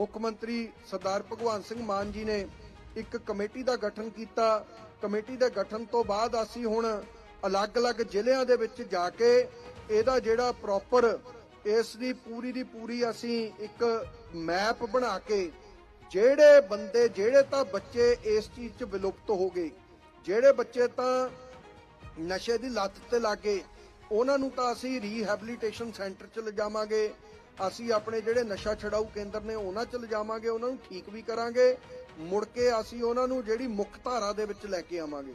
ਮੁੱਖ ਮੰਤਰੀ ਸਰਦਾਰ ਭਗਵੰਤ ਸਿੰਘ ਮਾਨ ਜੀ ਨੇ ਇੱਕ ਕਮੇਟੀ ਦਾ ਗਠਨ ਕੀਤਾ। ਕਮੇਟੀ ਦੇ ਗਠਨ ਤੋਂ ਬਾਅਦ ਅਸੀਂ ਹੁਣ ਅਲੱਗ-ਅਲੱਗ ਜ਼ਿਲ੍ਹਿਆਂ ਦੇ ਵਿੱਚ ਜਾ ਕੇ ਇਹਦਾ ਜਿਹੜਾ ਪ੍ਰੋਪਰ ਇਸ ਦੀ ਪੂਰੀ ਦੀ ਪੂਰੀ ਅਸੀਂ ਇੱਕ ਮੈਪ ਬਣਾ ਕੇ ਜਿਹੜੇ ਬੰਦੇ, ਜਿਹੜੇ ਤਾਂ ਬੱਚੇ ਇਸ ਚੀਜ਼ 'ਚ ਵਿਲੁਪਤ ਹੋ ਗਏ, ਜਿਹੜੇ ਬੱਚੇ ਤਾਂ ਨਸ਼ੇ ਦੀ ਲੱਤ ਤੇ ਲੱਗੇ ਉਹਨਾਂ ਨੂੰ ਤਾਂ ਅਸੀਂ ਰੀਹੈਬਿਲਿਟੇਸ਼ਨ ਸੈਂਟਰ 'ਚ ਲਿਜਾਵਾਂਗੇ। ਅਸੀਂ ਆਪਣੇ ਜਿਹੜੇ ਨਸ਼ਾ ਛਡਾਊ ਕੇਂਦਰ ਨੇ ਉਹਨਾਂ 'ਚ ਲਿਜਾਵਾਂਗੇ, ਉਹਨਾਂ ਨੂੰ ਠੀਕ ਵੀ ਕਰਾਂਗੇ, ਮੁੜ ਕੇ ਅਸੀਂ ਉਹਨਾਂ ਨੂੰ ਜਿਹੜੀ ਮੁੱਖ ਧਾਰਾ ਦੇ ਵਿੱਚ ਲੈ ਕੇ ਆਵਾਂਗੇ।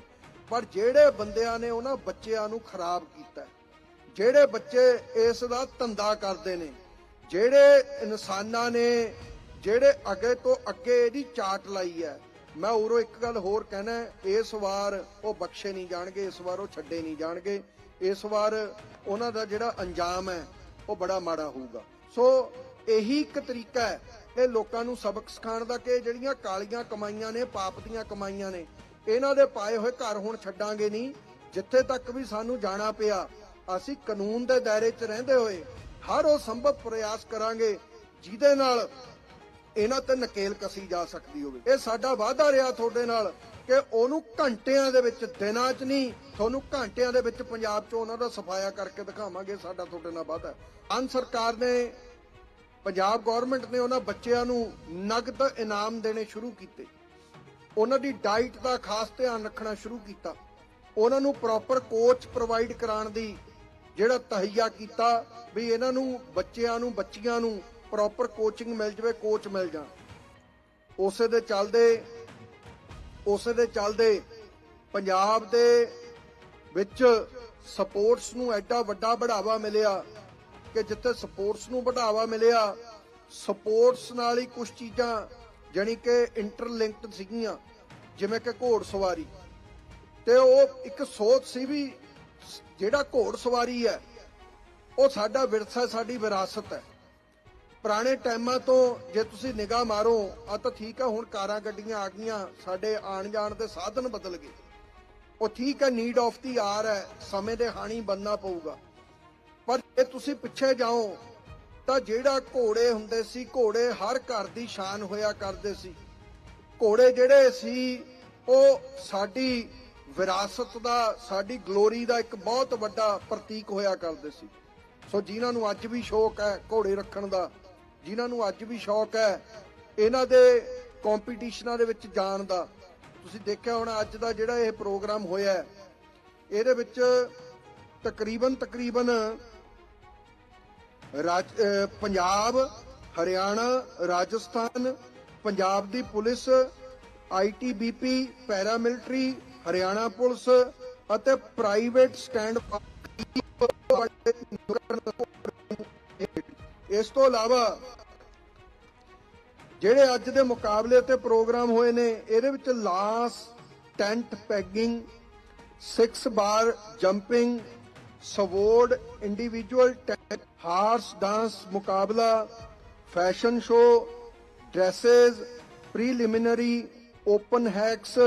ਪਰ ਜਿਹੜੇ ਬੰਦਿਆਂ ਨੇ ਉਹਨਾਂ ਬੱਚਿਆਂ ਨੂੰ ਖਰਾਬ ਕੀਤਾ, ਜਿਹੜੇ ਬੱਚੇ ਇਸ ਦਾ ਧੰਦਾ ਕਰਦੇ ਨੇ, ਜਿਹੜੇ ਇਨਸਾਨਾਂ ਨੇ, ਜਿਹੜੇ ਅੱਗੇ ਤੋਂ ਅੱਗੇ ਇਹਦੀ ਚਾਟ ਲਾਈ ਹੈ, ਮੈਂ ਉਰੋਂ ਇੱਕ ਗੱਲ ਹੋਰ ਕਹਿਣਾ, ਇਸ ਵਾਰ ਉਹ ਬਖਸ਼ੇ ਨਹੀਂ ਜਾਣਗੇ, ਇਸ ਵਾਰ ਉਹ ਛੱਡੇ ਨਹੀਂ ਜਾਣਗੇ, ਇਸ ਵਾਰ ਉਹਨਾਂ ਦਾ ਜਿਹੜਾ ਅੰਜਾਮ ਹੈ, ਉਹ ਬੜਾ ਮਾੜਾ ਹੋਊਗਾ। ਸੋ ਇਹੀ ਇੱਕ ਤਰੀਕਾ ਹੈ ਇਹ ਲੋਕਾਂ ਨੂੰ ਸਬਕ ਸਿਖਾਉਣ ਦਾ ਕਿ ਜਿਹੜੀਆਂ ਕਾਲੀਆਂ ਕਮਾਈਆਂ ਨੇ, ਪਾਪ ਦੀਆਂ ਕਮਾਈਆਂ ਨੇ, ਇਹਨਾਂ ਦੇ ਪਾਏ ਹੋਏ ਘਰ ਹੁਣ ਛੱਡਾਂਗੇ ਨਹੀਂ। ਜਿੱਥੇ ਤੱਕ ਵੀ ਸਾਨੂੰ ਜਾਣਾ ਪਿਆ, ਅਸੀਂ ਕਾਨੂੰਨ ਦੇ ਦਾਇਰੇ 'ਚ ਰਹਿੰਦੇ ਹੋਏ ਹਰ ਉਹ ਸੰਭਵ ਪ੍ਰਯਾਸ ਕਰਾਂਗੇ ਜਿਹਦੇ ਨਾਲ ਇਹਨਾਂ ਤੇ ਨਕੇਲ ਕਸੀ ਜਾ ਸਕਦੀ ਹੋਵੇ। ਇਹ ਸਾਡਾ ਵਾਅਦਾ ਰਿਹਾ ਤੁਹਾਡੇ ਨਾਲ। ਕਿ ਉਹਨੂੰ ਘੰਟਿਆਂ ਦੇ ਵਿੱਚ, ਦਿਨਾਂ 'ਚ ਨਹੀਂ, ਤੁਹਾਨੂੰ ਘੰਟਿਆਂ ਦੇ ਵਿੱਚ ਪੰਜਾਬ 'ਚ ਉਹਨਾਂ ਦਾ ਸਫਾਇਆ ਕਰਕੇ ਦਿਖਾਵਾਂਗੇ, ਸਾਡਾ ਤੁਹਾਡੇ ਨਾਲ ਵਾਅਦਾ ਹੈ। ਅਨ ਸਰਕਾਰ ਨੇ, ਪੰਜਾਬ ਗਵਰਨਮੈਂਟ ਨੇ ਉਹਨਾਂ ਬੱਚਿਆਂ ਨੂੰ ਨਗਦ ਇਨਾਮ ਦੇਣੇ ਸ਼ੁਰੂ ਕੀਤੇ। ਉਹਨਾਂ ਦੀ ਡਾਈਟ ਦਾ ਖਾਸ ਧਿਆਨ ਰੱਖਣਾ ਸ਼ੁਰੂ ਕੀਤਾ। ਉਹਨਾਂ ਨੂੰ ਪ੍ਰੋਪਰ ਕੋਚ ਪ੍ਰੋਵਾਈਡ ਕਰਾਉਣ ਦੀ ਜਿਹੜਾ ਤਹਈਆ ਕੀਤਾ ਵੀ ਇਹਨਾਂ ਨੂੰ, ਬੱਚਿਆਂ ਨੂੰ, ਬੱਚੀਆਂ ਨੂੰ ਪ੍ਰੋਪਰ ਕੋਚਿੰਗ ਮਿਲ ਜਵੇ ਕੋਚ ਮਿਲ ਜਾਣ। ਉਸੇ ਦੇ ਚੱਲਦੇ ਉਸੇ ਦੇ ਚੱਲਦੇ ਪੰਜਾਬ ਦੇ ਵਿੱਚ ਸਪੋਰਟਸ ਨੂੰ ਐਡਾ ਵੱਡਾ ਬੜਾਵਾ ਮਿਲਿਆ ਕਿ ਜਿੱਥੇ ਸਪੋਰਟਸ ਨੂੰ ਬੜਾਵਾ ਮਿਲਿਆ, ਸਪੋਰਟਸ ਨਾਲ ਹੀ ਕੁਝ ਚੀਜ਼ਾਂ ਜਾਣੀ ਕਿ ਇੰਟਰਲਿੰਕਡ ਸੀਗੀਆਂ, ਜਿਵੇਂ ਕਿ ਘੋੜ ਸਵਾਰੀ। ਤੇ ਉਹ ਇੱਕ ਸੋਚ ਸੀ ਵੀ ਜਿਹੜਾ ਘੋੜ ਸਵਾਰੀ ਹੈ, ਉਹ ਸਾਡਾ ਵਿਰਸਾ, ਸਾਡੀ ਵਿਰਾਸਤ ਹੈ। ਪੁਰਾਣੇ ਟਾਈਮਾਂ ਤੋਂ ਜੇ ਤੁਸੀਂ ਨਿਗਾਹ ਮਾਰੋ ਆ ਤਾਂ ਠੀਕ ਆ, ਹੁਣ ਕਾਰਾਂ ਗੱਡੀਆਂ ਆ ਗਈਆਂ, ਸਾਡੇ ਆਣ ਜਾਣ ਦੇ ਸਾਧਨ ਬਦਲ ਗਏ। ਉਹ ਠੀਕ ਹੈ ਨੀਡ ਆਫ ਦੀ ਆਰ ਹੈ, ਸਮੇਂ ਦੇ ਹਾਣੀ ਬੰਨਣਾ ਪਊਗਾ। ਪਰ ਜੇ ਤੁਸੀਂ ਪਿੱਛੇ ਜਾਓ, ਤਾਂ ਜਿਹੜਾ ਘੋੜੇ ਹੁੰਦੇ ਸੀ, ਘੋੜੇ ਹਰ ਘਰ ਦੀ ਸ਼ਾਨ ਹੋਇਆ ਕਰਦੇ ਸੀ। ਘੋੜੇ ਜਿਹੜੇ ਸੀ, ਉਹ ਸਾਡੀ ਵਿਰਾਸਤ ਦਾ, ਸਾਡੀ ਗਲੋਰੀ ਦਾ ਇੱਕ ਬਹੁਤ ਵੱਡਾ ਪ੍ਰਤੀਕ ਹੋਇਆ ਕਰਦੇ ਸੀ। ਸੋ ਜਿਨ੍ਹਾਂ ਨੂੰ ਅੱਜ ਵੀ ਸ਼ੌਕ ਹੈ ਘੋੜੇ ਰੱਖਣ ਦਾ ਜਿਨ੍ਹਾਂ ਨੂੰ ਅੱਜ ਵੀ ਸ਼ੌਕ ਹੈ ਇਹਨਾਂ ਦੇ ਕੰਪੀਟੀਸ਼ਨਾਂ ਦੇ ਵਿੱਚ ਜਾਣ ਦਾ। ਤੁਸੀਂ ਦੇਖਿਆ ਹੋਣਾ ਅੱਜ ਦਾ ਜਿਹੜਾ ਇਹ ਪ੍ਰੋਗਰਾਮ ਹੋਇਆ ਇਹਦੇ ਵਿੱਚ ਤਕਰੀਬਨ ਤਕਰੀਬਨ ਰਾਜ ਪੰਜਾਬ, ਹਰਿਆਣਾ, ਰਾਜਸਥਾਨ, ਪੰਜਾਬ ਦੀ police ITBP paramilitary, Haryana police ਅਤੇ ਪ੍ਰਾਈਵੇਟ ਸਟੈਂਡ ਇਸ ਤੋਂ ਇਲਾਵਾ ਜਿਹੜੇ ਅੱਜ ਦੇ ਮੁਕਾਬਲੇ ਤੇ ਪ੍ਰੋਗਰਾਮ ਹੋਏ ਨੇ, ਇਹਦੇ ਵਿੱਚ Las, tent pegging 6 bar jumping, sword, individual tent horse dance ਮੁਕਾਬਲਾ, fashion show, dressage, preliminary, open hacks,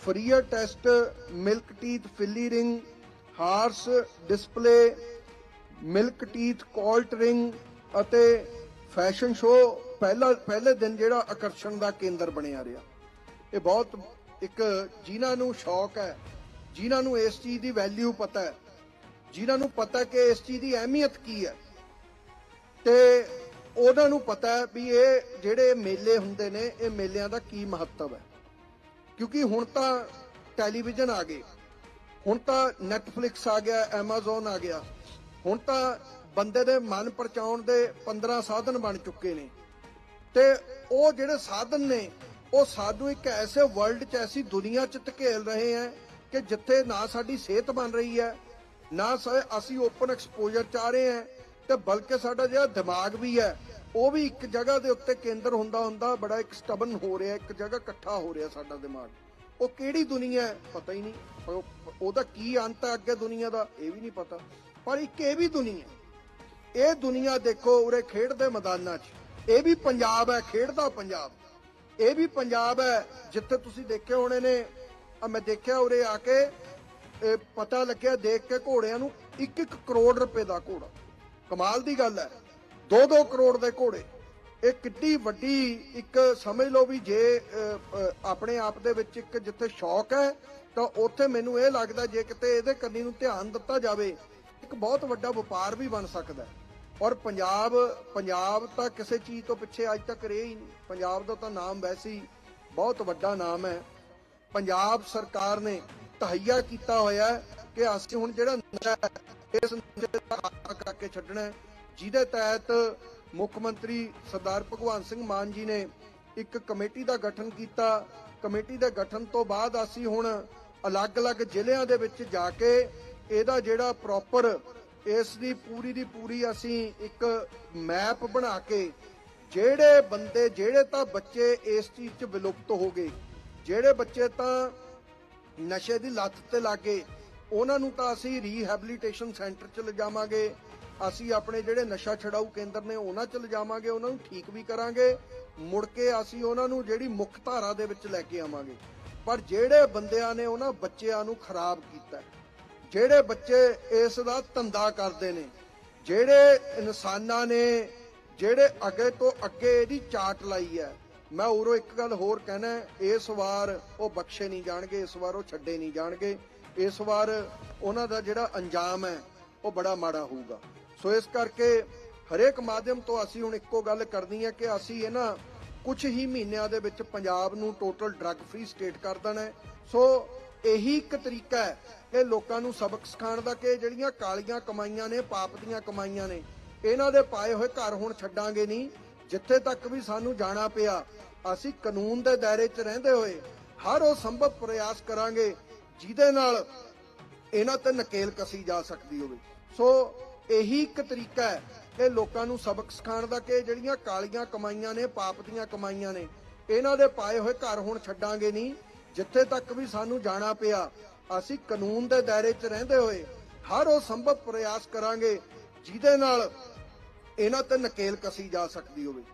farrier test, milk teeth filly ring, horse display, milk teeth colt ring ਅਤੇ ਫੈਸ਼ਨ ਸ਼ੋਅ ਪਹਿਲਾ, ਪਹਿਲੇ ਦਿਨ ਜਿਹੜਾ ਆਕਰਸ਼ਣ ਦਾ ਕੇਂਦਰ ਬਣਿਆ ਰਿਹਾ। ਇਹ ਬਹੁਤ ਇੱਕ ਜਿਨ੍ਹਾਂ ਨੂੰ ਸ਼ੌਕ ਹੈ, ਜਿਨ੍ਹਾਂ ਨੂੰ ਇਸ ਚੀਜ਼ ਦੀ ਵੈਲਿਊ ਪਤਾ ਹੈ, ਜਿਨ੍ਹਾਂ ਨੂੰ ਪਤਾ ਕਿ ਇਸ ਚੀਜ਼ ਦੀ ਅਹਿਮੀਅਤ ਕੀ ਹੈ। ਤੇ ਉਹਨਾਂ ਨੂੰ ਪਤਾ ਹੈ ਵੀ ਇਹ ਜਿਹੜੇ ਮੇਲੇ ਹੁੰਦੇ ਨੇ, ਇਹ ਮੇਲਿਆਂ ਦਾ ਕੀ ਮਹੱਤਵ ਹੈ। ਕਿਉਂਕਿ ਹੁਣ ਤਾਂ ਟੈਲੀਵਿਜ਼ਨ ਆ ਗਏ, ਹੁਣ ਤਾਂ ਨੈਟਫਲਿਕਸ ਆ ਗਿਆ, Amazon ਆ ਗਿਆ, ਹੁਣ ਤਾਂ ਬੰਦੇ ਦੇ ਮਨ ਪਰਚਾਉਣ ਦੇ 15 ਸਾਧਨ ਬਣ ਚੁੱਕੇ ਨੇ। ਤੇ ਉਹ ਜਿਹੜੇ ਸਾਧਨ ਨੇ, ਉਹ ਸਾਨੂੰ ਇੱਕ ਐਸੇ ਵਰਲਡ 'ਚ, ਐਸੀ ਦੁਨੀਆ 'ਚ ਧਕੇਲ ਰਹੇ ਹੈ ਕਿ ਜਿੱਥੇ ਨਾ ਸਾਡੀ ਸਿਹਤ ਬਣ ਰਹੀ ਹੈ ਨਾ ਅਸੀਂ ਓਪਨ ਐਕਸਪੋਜ਼ਰ ਚਾਹ ਰਹੇ ਹਾਂ ਤੇ ਬਲਕਿ ਸਾਡਾ ਜਿਹੜਾ ਦਿਮਾਗ ਵੀ ਹੈ ਉਹ ਵੀ ਇੱਕ ਜਗ੍ਹਾ ਦੇ ਉੱਤੇ ਕੇਂਦਰ ਹੁੰਦਾ ਹੁੰਦਾ ਬੜਾ ਇੱਕ ਸਟਬਨ ਹੋ ਰਿਹਾ, ਇੱਕ ਜਗ੍ਹਾ ਇਕੱਠਾ ਹੋ ਰਿਹਾ ਸਾਡਾ ਦਿਮਾਗ। ਉਹ ਕਿਹੜੀ ਦੁਨੀਆ ਹੈ ਪਤਾ ਹੀ ਨਹੀਂ। ਉਹਦਾ ਕੀ ਅੰਤ ਹੈ ਅੱਗੇ ਦੁਨੀਆ ਦਾ, ਇਹ ਵੀ ਨਹੀਂ ਪਤਾ। ਪਰ ਇੱਕ ਇਹ ਵੀ ਦੁਨੀਆ ਇਹ ਦੁਨੀਆ ਦੇਖੋ ਉਰੇ ਖੇਡ ਦੇ ਮੈਦਾਨਾਂ 'ਚ। ਇਹ ਵੀ ਪੰਜਾਬ ਹੈ ਖੇਡਦਾ ਪੰਜਾਬ। ਇਹ ਵੀ ਪੰਜਾਬ ਹੈ, ਜਿੱਥੇ ਤੁਸੀਂ ਦੇਖੇ ਹੋਣੇ ਨੇ। ਆ ਮੈਂ ਦੇਖਿਆ ਉਰੇ ਆ ਕੇ, ਇਹ ਪਤਾ ਲੱਗਿਆ ਦੇਖ ਕੇ ਘੋੜਿਆਂ ਨੂੰ 1-1 ਕਰੋੜ ਰੁਪਏ ਦਾ ਘੋੜਾ। ਕਮਾਲ ਦੀ ਗੱਲ ਹੈ। 2-2 ਕਰੋੜ ਦੇ ਘੋੜੇ। ਇਹ ਕਿੱਡੀ ਵੱਡੀ ਇੱਕ ਸਮਝ ਲਓ ਵੀ ਜੇ ਆਪਣੇ ਆਪ ਦੇ ਵਿੱਚ ਇੱਕ ਜਿੱਥੇ ਸ਼ੌਕ ਹੈ, ਤਾਂ ਉੱਥੇ ਮੈਨੂੰ ਇਹ ਲੱਗਦਾ ਜੇ ਕਿਤੇ ਇਹਦੇ ਕੰਨੀ ਨੂੰ ਧਿਆਨ ਦਿੱਤਾ ਜਾਵੇ ਇੱਕ ਬਹੁਤ ਵੱਡਾ ਵਪਾਰ ਵੀ ਬਣ ਸਕਦਾ ਹੈ। ਔਰ ਪੰਜਾਬ ਪੰਜਾਬ ਤਾਂ ਕਿਸੇ ਚੀਜ਼ ਤੋਂ ਪਿੱਛੇ ਅੱਜ ਤੱਕ ਰਿਹਾ ਹੀ ਨਹੀਂ। ਪੰਜਾਬ ਦਾ ਤਾਂ ਨਾਮ ਵੈਸੇ ਹੀ ਬਹੁਤ ਵੱਡਾ ਨਾਮ ਹੈ। ਪੰਜਾਬ ਸਰਕਾਰ ਨੇ ਤਹਈਆ ਕੀਤਾ ਹੋਇਆ ਕਿ ਅਸੀਂ ਹੁਣ ਜਿਹੜਾ ਨਸ਼ਾ ਇਸ ਨਸ਼ੇ ਦਾ ਕਰਕੇ ਛੱਡਣਾ ਜਿਹਦੇ ਤਹਿਤ ਮੁੱਖ ਮੰਤਰੀ ਸਰਦਾਰ ਭਗਵੰਤ ਸਿੰਘ ਮਾਨ ਜੀ ਨੇ ਇੱਕ ਕਮੇਟੀ ਦਾ ਗਠਨ ਕੀਤਾ। ਕਮੇਟੀ ਦੇ ਗਠਨ ਤੋਂ ਬਾਅਦ ਅਸੀਂ ਹੁਣ ਅਲੱਗ-ਅਲੱਗ ਜ਼ਿਲ੍ਹਿਆਂ ਦੇ ਵਿੱਚ ਜਾ ਕੇ ਇਹਦਾ ਜਿਹੜਾ ਪ੍ਰੋਪਰ ਇਸ ਦੀ ਪੂਰੀ ਦੀ ਪੂਰੀ ਅਸੀਂ ਇੱਕ ਮੈਪ ਬਣਾ ਕੇ ਜਿਹੜੇ ਬੰਦੇ, ਜਿਹੜੇ ਤਾਂ ਬੱਚੇ ਇਸ ਚੀਜ਼ 'ਚ ਵਿਲੁਪਤ ਹੋ ਗਏ, ਜਿਹੜੇ ਬੱਚੇ ਤਾਂ ਨਸ਼ੇ ਦੀ ਲੱਤ ਤੇ ਲੱਗੇ, ਉਹਨਾਂ ਨੂੰ ਤਾਂ ਅਸੀਂ ਰੀਹੈਬਿਲਿਟੇਸ਼ਨ ਸੈਂਟਰ 'ਚ ਲਿਜਾਵਾਂਗੇ, ਅਸੀਂ ਆਪਣੇ ਜਿਹੜੇ ਨਸ਼ਾ ਛਡਾਊ ਕੇਂਦਰ ਨੇ ਉਹਨਾਂ 'ਚ ਲਿਜਾਵਾਂਗੇ, ਉਹਨਾਂ ਨੂੰ ਠੀਕ ਵੀ ਕਰਾਂਗੇ, ਮੁੜ ਕੇ ਅਸੀਂ ਉਹਨਾਂ ਨੂੰ ਜਿਹੜੀ ਮੁੱਖ ਧਾਰਾ ਦੇ ਵਿੱਚ ਲੈ ਕੇ ਆਵਾਂਗੇ। ਪਰ ਜਿਹੜੇ ਬੰਦਿਆਂ ਨੇ ਉਹਨਾਂ ਬੱਚਿਆਂ ਨੂੰ ਖਰਾਬ ਕੀਤਾ ਜਿਹੜੇ ਬੱਚੇ ਇਸ ਦਾ ਧੰਦਾ ਕਰਦੇ ਨੇ, ਜਿਹੜੇ ਇਨਸਾਨਾਂ ਨੇ, ਜਿਹੜੇ ਅੱਗੇ ਤੋਂ ਅੱਗੇ ਇਹਦੀ ਚਾਟ ਲਾਈ ਹੈ, ਮੈਂ ਉਰੋਂ ਇੱਕ ਗੱਲ ਹੋਰ ਕਹਿਣਾ, ਇਸ ਵਾਰ ਉਹ ਬਖਸ਼ੇ ਨਹੀਂ ਜਾਣਗੇ, ਇਸ ਵਾਰ ਉਹ ਛੱਡੇ ਨਹੀਂ ਜਾਣਗੇ, ਇਸ ਵਾਰ ਉਹਨਾਂ ਦਾ ਜਿਹੜਾ ਅੰਜਾਮ ਹੈ, ਉਹ ਬੜਾ ਮਾੜਾ ਹੋਊਗਾ। ਸੋ ਇਸ ਕਰਕੇ ਹਰੇਕ ਮਾਧਿਅਮ ਤੋਂ ਅਸੀਂ ਹੁਣ ਇੱਕੋ ਗੱਲ ਕਰਨੀ ਹੈ ਕਿ ਅਸੀਂ ਇਹਨਾਂ ਕੁਝ ਹੀ ਮਹੀਨਿਆਂ ਦੇ ਵਿੱਚ ਪੰਜਾਬ ਨੂੰ ਟੋਟਲ ਡਰੱਗ ਫ੍ਰੀ ਸਟੇਟ ਕਰ ਦੇਣਾ ਹੈ। ਸੋ ਇਹੀ ਇੱਕ ਤਰੀਕਾ ਹੈ ਇਹ ਲੋਕਾਂ ਨੂੰ ਸਬਕ ਸਿਖਾਉਣ ਦਾ ਕਿ ਜਿਹੜੀਆਂ ਕਾਲੀਆਂ ਕਮਾਈਆਂ ਨੇ, ਪਾਪ ਦੀਆਂ ਕਮਾਈਆਂ ਨੇ, ਇਹਨਾਂ ਦੇ ਪਾਏ ਹੋਏ ਘਰ ਹੁਣ ਛੱਡਾਂਗੇ ਨਹੀਂ। ਜਿੱਥੇ ਤੱਕ ਵੀ ਸਾਨੂੰ ਜਾਣਾ ਪਿਆ, ਅਸੀਂ ਕਾਨੂੰਨ ਦੇ ਦਾਇਰੇ 'ਚ ਰਹਿੰਦੇ ਹੋਏ ਹਰ ਉਹ ਸੰਭਵ ਪ੍ਰਯਾਸ ਕਰਾਂਗੇ ਜਿਹਦੇ ਨਾਲ ਇਹਨਾਂ ਤੇ ਨਕੇਲ ਕਸੀ ਜਾ ਸਕਦੀ ਹੋਵੇ। ਸੋ ਇਹੀ ਇੱਕ ਤਰੀਕਾ ਹੈ ਇਹ ਲੋਕਾਂ ਨੂੰ ਸਬਕ ਸਿਖਾਉਣ ਦਾ ਕਿ ਜਿਹੜੀਆਂ ਕਾਲੀਆਂ ਕਮਾਈਆਂ ਨੇ, ਪਾਪ ਦੀਆਂ ਕਮਾਈਆਂ ਨੇ, ਇਹਨਾਂ ਦੇ ਪਾਏ ਹੋਏ ਘਰ ਹੁਣ ਛੱਡਾਂਗੇ ਨਹੀਂ। ਜਿੱਥੇ ਤੱਕ ਵੀ ਸਾਨੂੰ ਜਾਣਾ ਪਿਆ, ਅਸੀਂ ਕਾਨੂੰਨ ਦੇ ਦਾਇਰੇ 'ਚ ਰਹਿੰਦੇ ਹੋਏ ਹਰ ਉਹ ਸੰਭਵ ਪ੍ਰਯਾਸ ਕਰਾਂਗੇ ਜਿਹਦੇ ਨਾਲ ਇਹਨਾਂ ਤੇ ਨਕੇਲ ਕਸੀ ਜਾ ਸਕਦੀ ਹੋਵੇ।